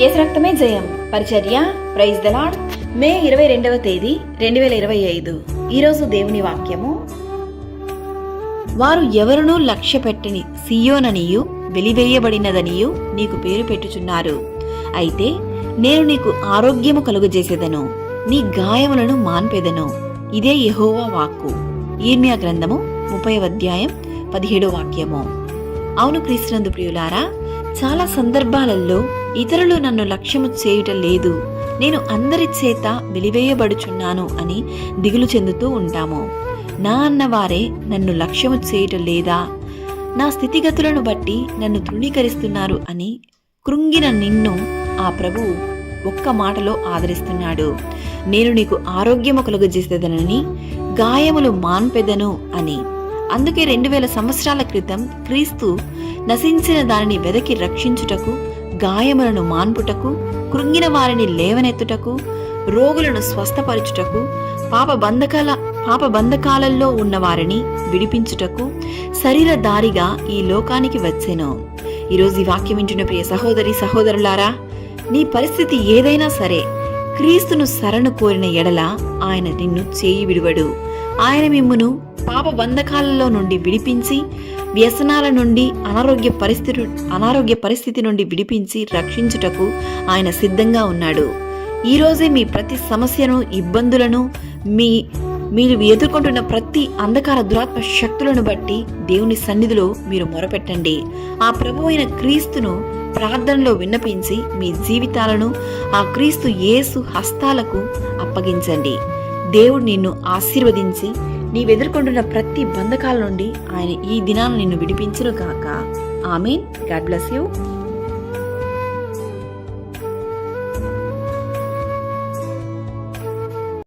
యేసు రక్తమే జయం. పరిచర్య ప్రైజ్ దలాడ్ మే ఇరవై రెండవ తేదీ రెండు వేల ఇరవై ఐదు. ఈరోజు దేవుని వాక్యము. వారు ఎవరునూ లక్ష్య పెట్టని సియోననియు వెలివేయబడినదనియు నీకు పేరు పెట్టుచున్నారు. అయితే నేను నీకు ఆరోగ్యము కలుగజేసేదను నీ గాయములను మాన్పెదను. ఇదే యహోవా వాక్కు. ఈర్మియా గ్రంథము ముప్పై అధ్యాయం పదిహేడో వాక్యము. అవును క్రీస్తునందు ప్రియులారా చాలా సందర్భాలలో ఇతరులు నన్ను లక్ష్యము చేయుట లేదు. నేను అందరి చేత వెలివేయబడుచున్నాను అని దిగులు చెందుతూ ఉంటాము. నా అన్నవారే నన్ను లక్ష్యము చేయుట లేదా? నా స్థితిగతులను బట్టి నన్ను తృణీకరిస్తున్నారు అని కృంగిన నిన్ను ఆ ప్రభు ఒక్క మాటలో ఆదరిస్తున్నాడు. నేను నీకు ఆరోగ్యము కలుగజేసేదనని గాయములు మాన్పెదను అని. అందుకే రెండు వేల సంవత్సరాల క్రితం క్రీస్తు నశించిన దానిని వెదకి రక్షించుటకు గాయములను మాన్పుటకు కృంగిన వారిని లేవనెత్తుటకు రోగులను స్వస్థపరచుటకు పాప బంధకాల పాప బంధకాలలో ఉన్న వారిని విడిపించుటకు శరీర దారిగా ఈ లోకానికి వచ్చెను. ఈరోజు ఈ వాక్యం వింటున్న ప్రియ సహోదరి సహోదరులారా నీ పరిస్థితి ఏదైనా సరే క్రీస్తును శరణు కోరిన ఎడల ఆయన నిన్ను చేయి విడువడు. ఆయన మిమ్మును పాప బంధకాలలో నుండి విడిపించి వ్యసనాల నుండి అనారోగ్య పరిస్థితి అనారోగ్య పరిస్థితి నుండి విడిపించి రక్షించుటకు ఆయన సిద్ధంగా ఉన్నాడు. ఈరోజే మీ ప్రతి సమస్యను ఇబ్బందులను మీ మీరు ఎదుర్కొంటున్న ప్రతి అంధకార దురాత్మ శక్తులను బట్టి దేవుని సన్నిధిలో మీరు మొరపెట్టండి. ఆ ప్రభు అయిన క్రీస్తును ప్రార్థనలో విన్నపించి మీ జీవితాలను ఆ క్రీస్తు యేసు హస్తాలకు అప్పగించండి. దేవుడు నిన్ను ఆశీర్వదించి నీవెదుర్కొంటున్న ప్రతి బంధకాల నుండి ఆయన ఈ దినాన్ని నిన్ను విడిపించును కాక ఆమెన్. God bless you.